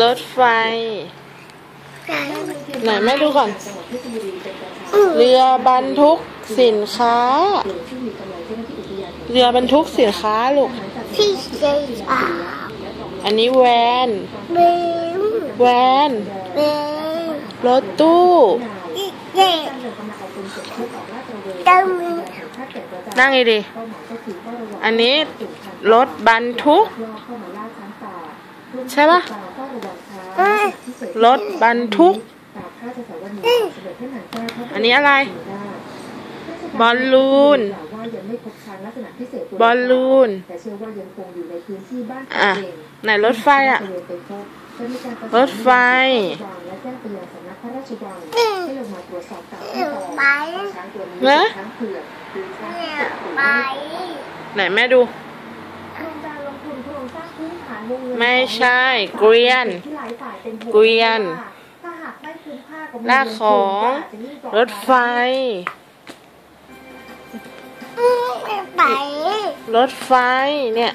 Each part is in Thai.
รถไฟ ไหนแม่ดูก่อน เรือบรรทุกสินค้า เรือบรรทุกสินค้าลูก ที่เจียอันนี้แวนเบมแวนเบมรถตู้อีเด็กต้องมีนั่งไงดี อันนี้รถบรรทุก ใช่ปะเอ้ยรถบรรทุก อันนี้อะไร บอลลูน บอลลูนอะไหนรถไฟอะ รถไฟไปเนะเนี่ยไปไหนแม่ดู ไม่ใช่เกวียนเกวียนลากของรถไฟ ไม่ไปรถไฟเนี่ย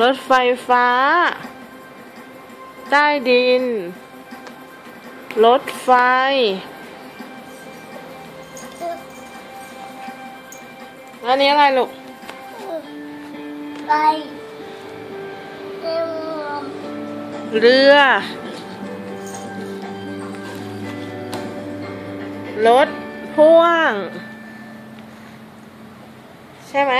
รถไฟฟ้า ใต้ดิน รถไฟอันนี้อะไรลูก ไป เรือ รถพ่วง ใช่ไหม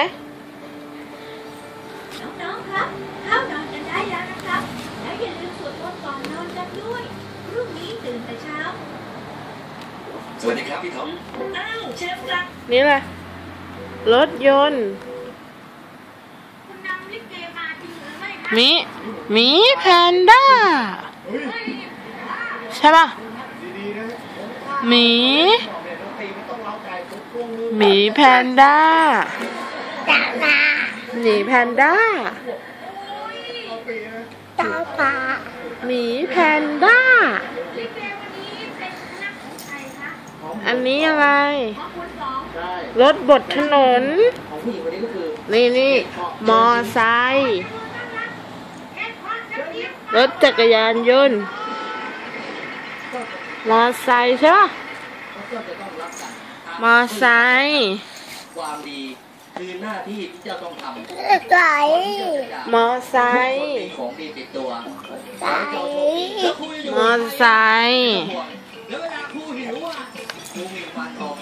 น้องๆครับ เข้านอนกันได้แล้วนะครับ แล้วอย่าลืมสวดมนต์ก่อนนอนกันด้วยพรุ่งนี้ตื่นแต่เช้า สวัสดีครับพี่ท็อปอ้าวเชฟครับนี่แหละรถยนต์ คุณนำลิเกมาจริงหรือไม่ครับหมีหมีแพนด้า ใช่ป่ะหมีหมีแพนด้าตาตาหมีแพนด้าตาตาหมีแพนด้าลิเกวันนี้เป็นคณะของใครคะอันนี้อะไรของคุณสองรถบดถนนของผู้หญิงคนนี้ก็คือนี่นี่มอไซค์ รถจักรยานยนต์มอไซค์ใช่ป่ะก็จะต้องรับกันมอไซค์ความดีคือหน้าที่ที่จะต้องทำไหลมอไซคนค์มีของดีติดตัวไหลแล้วครูจะอยู่มอไซค์แล้วเวลาครูเห็นว่าครูมีความทอง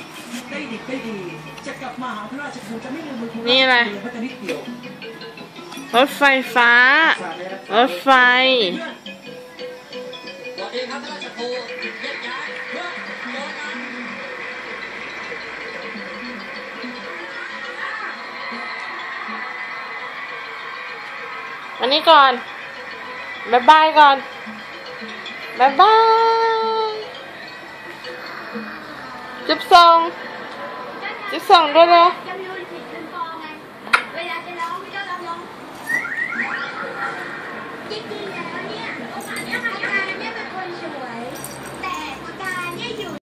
ได้ดีได้ดีจะกลับมาหาพระราชครูจะไม่ลืมมือครูนี่อะไรแม้แต่นิดเดียวรถไฟฟ้า รถไฟวัสดีครับพระราชครูแยกย้ายเพื่อเจอกันนี้ก่อนบายบายก่อนบายบาย จุ๊บส่งจุ๊บส่งด้วยเลยจะเป็นกองไงเวลาจะร้องไม่ต้องร้อง จ